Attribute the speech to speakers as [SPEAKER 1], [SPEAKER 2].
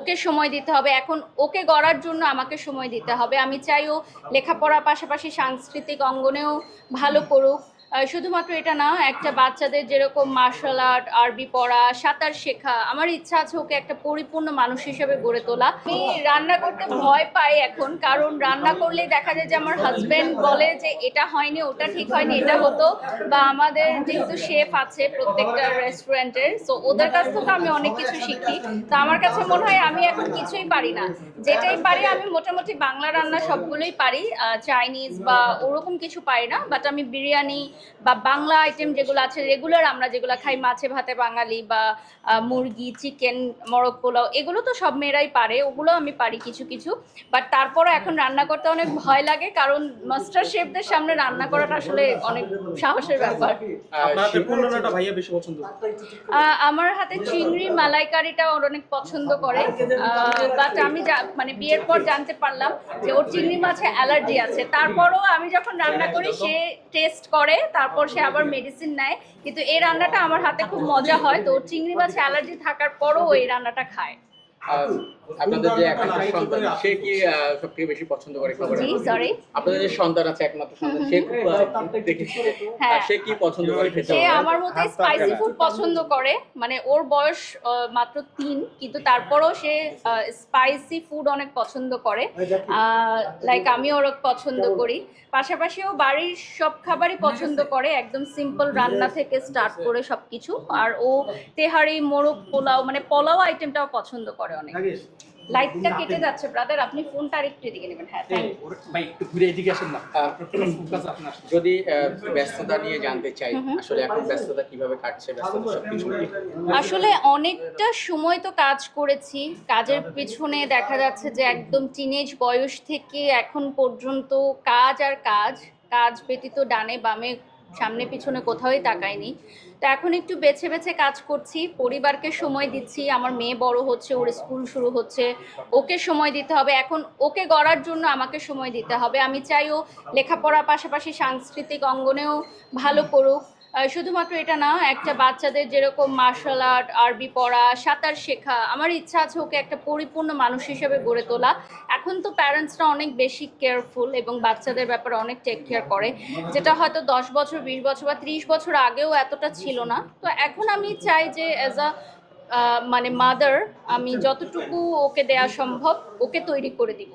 [SPEAKER 1] ওকে সময় দিতে হবে। এখন ওকে গড়ার জন্য আমাকে সময় দিতে হবে। আমি চাই ও লেখাপড়ার পাশাপাশি সাংস্কৃতিক অঙ্গনেও ভালো করুক শুধুমাত্র এটা না, একটা বাচ্চাদের যেরকম মার্শাল আর্ট আরবি পড়া, সাঁতার শেখা, আমার ইচ্ছা আছে ওকে একটা পরিপূর্ণ মানুষ হিসেবে গড়ে তোলা। আমি রান্না করতে ভয় পাই এখন, কারণ রান্না করলেই দেখা যায় যে আমার হাজবেন্ড বলে যে এটা হয়নি, ওটা ঠিক হয়নি, এটা হতো। বা আমাদের যেহেতু শেফ আছে প্রত্যেকটা রেস্টুরেন্টের সো ওদের কাছ থেকে আমি অনেক কিছু শিখি। তো আমার কাছে মনে হয় আমি এখন কিছুই পারি না। যেটাই পারি আমি মোটামুটি বাংলা রান্না সবগুলোই পারি চাইনিজ বা ওরকম কিছু পারি না বাট আমি বিরিয়ানি বা বাংলা আইটেম যেগুলো আছে রেগুলার আমরা যেগুলো খাই মাছে ভাতে বাঙালি বা মুরগি চিকেন মরক পোলাও এগুলো তো সব মেয়েরাই পারে ওগুলো আমি পারি কিছু কিছু। বাট তারপরও এখন রান্না করতে অনেক ভয় লাগে কারণ মাস্টার শেফদের সামনে রান্না করাটা আসলে অনেক সাহসের ব্যাপার। আমার হাতে চিংড়ি মালাইকারিটা ওর অনেক পছন্দ করে। বাট আমি যা- মানে বিয়ের পর জানতে পারলাম যে ওর চিংড়ি মাছে অ্যালার্জি আছে। তারপরও আমি যখন রান্না করি সে টেস্ট করে তারপর সে আবার মেডিসিন নেয়। কিন্তু এই রান্নাটা আমার হাতে খুব মজা হয়। তো চিংড়ি মাছ অ্যালার্জি থাকার পরও এই রান্নাটা খায়।
[SPEAKER 2] আপনাদের যে একমাত্র সন্তান সে কি সব থেকে বেশি পছন্দ করে খাবার
[SPEAKER 1] জি সরি
[SPEAKER 2] আপনাদের যে সন্তান আছে একমাত্র সন্তান সে দেখেছি
[SPEAKER 1] হ্যাঁ।
[SPEAKER 2] সে কি পছন্দ করে খেতে
[SPEAKER 1] সে আমার মতে স্পাইসি ফুড পছন্দ করে মানে ওর বয়স মাত্র তিন কিন্তু তারপরও সে স্পাইসি ফুড অনেক পছন্দ করে। লাইক আমি ওর পছন্দ করি। পাশাপাশি ও বাড়ির সব খাবারই পছন্দ করে একদম সিম্পল রান্না থেকে স্টার্ট করে সব কিছু আর ও তেহারি মোরগ পোলাও মানে পোলাও আইটেমটাও পছন্দ করে। অনেক। লাইটটা কেটে যাচ্ছে ব্রাদার আপনি ফোনটা আর একটু এদিকে নেবেন। হ্যাঁ
[SPEAKER 3] ভাই একটু ঘুরে এদিকে আসেন না।
[SPEAKER 2] আহ,
[SPEAKER 3] ফোকাস আপনার
[SPEAKER 2] যদি ব্যস্ততা নিয়ে জানতে চাই আসলে এখন ব্যস্ততা কীভাবে কাটছে ব্যস্ততা সবকিছু
[SPEAKER 1] আসলে অনেকটা সময় তো কাজ করেছি। কাজের পিছনে দেখা যাচ্ছে যে একদম টিনেজ বয়স থেকে এখন পর্যন্ত কাজ আর কাজ কাজ ব্যতীত ডানে বামে সামনে পিছনে কোথাওই তাকায়নি তো এখন একটু বেছে বেছে কাজ করছি, পরিবারকে সময় দিচ্ছি, আমার মেয়ে বড় হচ্ছে, ওর স্কুল শুরু হচ্ছে, ওকে সময় দিতে হবে। এখন ওকে গড়ার জন্য আমাকে সময় দিতে হবে। আমি চাই ও লেখাপড়ার পাশাপাশি সাংস্কৃতিক অঙ্গনেও ভালো করুক শুধুমাত্র এটা না, একটা বাচ্চাদের যেরকম মার্শাল আর্ট আরবি পড়া, সাঁতার শেখা, আমার ইচ্ছা আছে ওকে একটা পরিপূর্ণ মানুষ হিসেবে গড়ে তোলা। এখন তো প্যারেন্টসরা অনেক বেশি কেয়ারফুল এবং বাচ্চাদের ব্যাপারে অনেক টেক কেয়ার করে, যেটা হয়তো দশ বছর, বিশ বছর বা ত্রিশ বছর আগেও এতটা ছিল না। তো এখন আমি চাই যে অ্যাজ আ মানে মাদার আমি যতটুকু ওকে দেওয়া সম্ভব, ওকে তৈরি করে দিব।